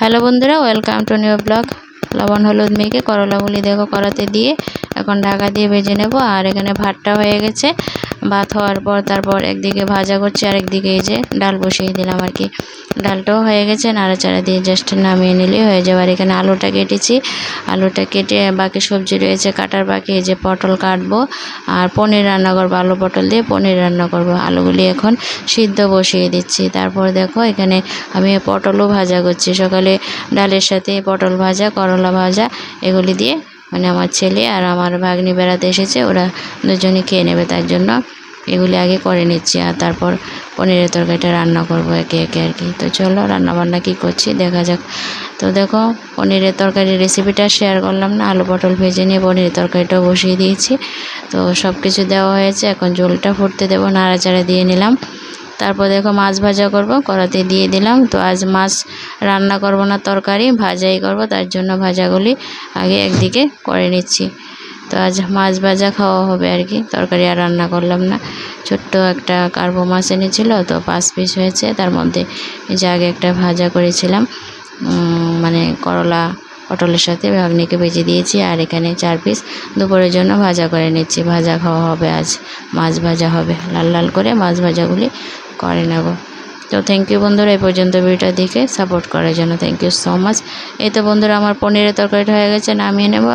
Hello বন্ধুরা welcome to new blog লবণ হলুদ মেখে করলাগুলি দেখো করাতে দিয়ে এখন ঢাকা দিয়ে ভেজে নেব। আর এখানে ভাতটা হয়ে গেছে। ভাত হওয়ার পর তারপর একদিকে ভাজা করছি আর একদিকে এই যে ডাল বসিয়ে দিলাম আর কি। ডালটাও হয়ে গেছে, নাড়াচাড়া দিয়ে জাস্ট নামিয়ে নিলেই হয়ে যাবে। আর এখানে আলুটা কেটেছি। আলুটা কেটে বাকি সবজি রয়েছে, কাটার বাকি এই যে পটল কাটবো আর পনির রান্না করব, আলু পটল দিয়ে পনির রান্না করব। আলুগুলি এখন সিদ্ধ বসিয়ে দিচ্ছি। তারপর দেখো এখানে আমি পটলও ভাজা করছি। সকালে ডালের সাথে পটল ভাজা, করলা ভাজা, এগুলি দিয়ে মানে আমার ছেলে আর আমার ভাগ্নি বেড়াতে এসেছে, ওরা দুজনে খেয়ে নেবে, তার জন্য এগুলি আগে করে নিচ্ছি আর তারপর পনিরের তরকারিটা রান্না করব একে একে আর কি। তো চলো রান্না বান্না কী করছি, দেখা যাক। তো দেখো, পনিরের তরকারির রেসিপিটা শেয়ার করলাম না, আলু পটল ভেজে নিয়ে পনিরের তরকারিটাও বসিয়ে দিয়েছি। তো সব কিছু দেওয়া হয়েছে, এখন জলটা ফুটতে দেবো, নাড়াচাড়া দিয়ে নিলাম। তারপর দেখো মাছ ভাজা করব, কড়াতে দিয়ে দিলাম। তো আজ মাছ রান্না করব না, তরকারি, ভাজাই করব, তার জন্য ভাজাগুলি আগে একদিকে করে নিচ্ছি। তো আজ মাছ ভাজা খাওয়া হবে আর কি, তরকারি আর রান্না করলাম না। ছোট্ট একটা কার্বো মাছ এনেছিল, তো পাঁচ পিস হয়েছে, তার মধ্যে যে আগে একটা ভাজা করেছিলাম মানে করলা পটলের সাথে ভাগ্নিকে ভেজে দিয়েছি, আর এখানে চার পিস দুপুরের জন্য ভাজা করে নিচ্ছি। ভাজা খাওয়া হবে আজ, মাছ ভাজা হবে। লাল লাল করে মাছ ভাজাগুলি করে নেব। তো থ্যাংক ইউ বন্ধুরা, এই পর্যন্ত ভিডিওটা দেখে সাপোর্ট করার জন্য থ্যাংক ইউ সো মাচ এই তো বন্ধুরা, আমার পনিরের তরকারিটা হয়ে গেছে, নামিয়ে নেব।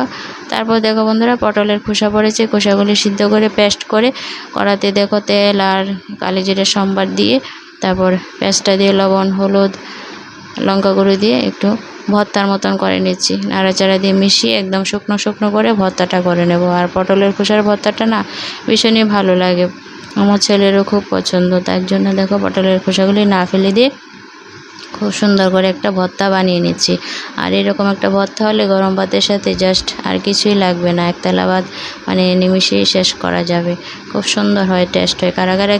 তারপর দেখো বন্ধুরা, পটলের খোসা পড়েছে, খোসাগুলি সিদ্ধ করে পেস্ট করে, কড়াতে দেখো তেল আর কালি জিরে সম্বার দিয়ে, তারপর পেস্টটা দিয়ে লবণ, হলুদ, লঙ্কা গুঁড়ো দিয়ে একটু ভর্তার মতন করে নিচ্ছি। নাড়াচাড়া দিয়ে মিশিয়ে একদম শুকনো শুকনো করে ভর্তাটা করে নেব। আর পটলের খোসার ভর্তাটা না ভীষণই ভালো লাগে। আমার ছেলেরও খুব পছন্দ, তার জন্য দেখো পটলের খোসাগুলি না ফেলে দিয়ে খুব সুন্দর করে একটা ভর্তা বানিয়ে নিচ্ছি। আর এরকম একটা ভর্তা হলে গরম ভাতের সাথে জাস্ট আর কিছুই লাগবে না একতলা ভাত মানে নিমিশেই শেষ করা যাবে। খুব সুন্দর হয় টেস্ট হয়। কারা কারা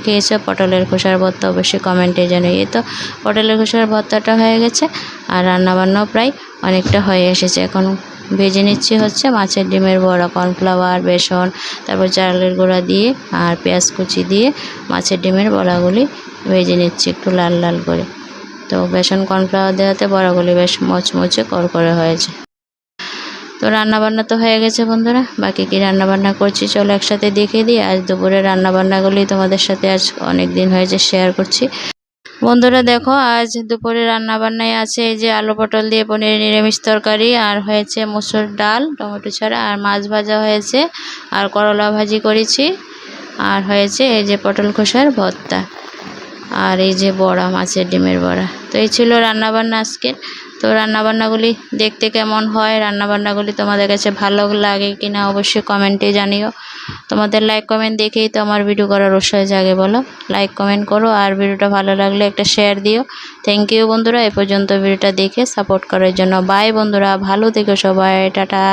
পটলের খোসার ভর্তা অবশ্যই কমেন্টে জানো এই তো, পটলের খোসার ভর্তাটা হয়ে গেছে আর রান্নাবান্নাও প্রায় অনেকটা হয়ে এসেছে। এখন ভেজে নিচ্ছি হচ্ছে মাছের ডিমের বড়া, কর্নফ্লাওয়ার, বেসন, তারপর চালের গুঁড়া দিয়ে আর পেঁয়াজ কুচি দিয়ে মাছের ডিমের বড়াগুলি ভেজে নিচ্ছি একটু লাল লাল করে। তো বেসন, কর্নফ্লাওয়ার দেওয়াতে বড়াগুলি বেশ মচমচে করকরে হয়েছে। তো রান্নাবান্না তো হয়ে গেছে বন্ধুরা, বাকি কী রান্নাবান্না করছি চলো একসাথে দেখে দিই। আজ দুপুরে রান্নাবান্নাগুলি তোমাদের সাথে আজ অনেক দিন হয়েছে শেয়ার করছি। বন্ধুরা দেখো, আজ দুপুরে রান্নাবান্নায় আছে এই যে আলু পটল দিয়ে পনির নিরামিষ তরকারি, আর হয়েছে মুসুর ডাল, টমেটো ছাড়া, আর মাছ ভাজা হয়েছে, আর করলা ভাজি করেছি, আর হয়েছে এই যে পটল খোসার ভর্তা, আর এই যে বড়া, মাছের ডিমের বড়া। তো এই ছিল রান্নাবান্না আজকের। তো রান্নাবান্নাগুলি দেখতে কেমন হয়, রান্নাবান্নাগুলি তোমাদের কাছে ভালো লাগে কি না অবশ্যই কমেন্টে জানিও। তোমাদের লাইক কমেন্ট দেখেই তো আমার ভিডিও করার উৎসাহ জাগে, বলো। লাইক কমেন্ট করো আর ভিডিওটা ভালো লাগলে একটা শেয়ার দিও। থ্যাংক ইউ বন্ধুরা, এ পর্যন্ত ভিডিওটা দেখে সাপোর্ট করার জন্য। বাই বন্ধুরা, ভালো থেকো সবাই, টাটা।